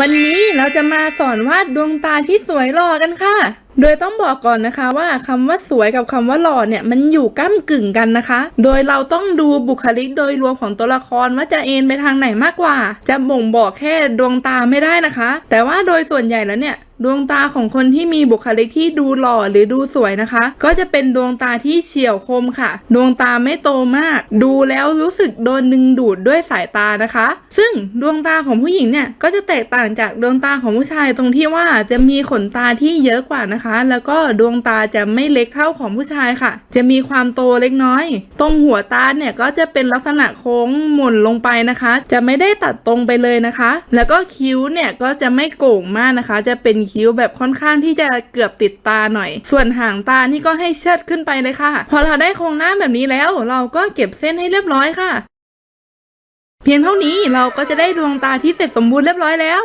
วันนี้เราจะมาสอนวาดดวงตาที่สวยหล่อกันค่ะ โดยต้องบอกก่อนนะคะว่าคำว่าสวยกับคำว่าหล่อเนี่ยมันอยู่ก้ากึ่งกันนะคะ โดยเราต้องดูบุคลิกโดยรวมของตัวละครว่าจะเอ็นไปทางไหนมากกว่า จะบ่งบอกแค่ดวงตาไม่ได้นะคะ แต่ว่าโดยส่วนใหญ่แล้วเนี่ยดวงตาของคนที่มีบุคลิกที่ดูหล่อหรือดูสวยนะคะ ก็จะเป็นดวงตาที่เฉียวคมค่ะ ดวงตาไม่โตมาก ดูแล้วรู้สึกโดนดึงดูดด้วยสายตานะคะ ซึ่งดวงตาของผู้หญิงเนี่ยก็จะแตกต่างจากดวงตาของผู้ชายตรงที่ว่าจะมีขนตาที่เยอะกว่านะคะนะคะ แล้วก็ดวงตาจะไม่เล็กเท่าของผู้ชายค่ะ จะมีความโตเล็กน้อย ตรงหัวตาเนี่ยก็จะเป็นลักษณะโค้งหมุนลงไปนะคะ จะไม่ได้ตัดตรงไปเลยนะคะ แล้วก็คิ้วเนี่ยก็จะไม่โก่งมากนะคะ จะเป็นคิ้วแบบค่อนข้างที่จะเกือบติดตาหน่อย ส่วนหางตานี่ก็ให้เชิดขึ้นไปเลยค่ะ พอเราได้โครงหน้าแบบนี้แล้ว เราก็เก็บเส้นให้เรียบร้อยค่ะ เพียงเท่านี้เราก็จะได้ดวงตาที่เสร็จสมบูรณ์เรียบร้อยแล้ว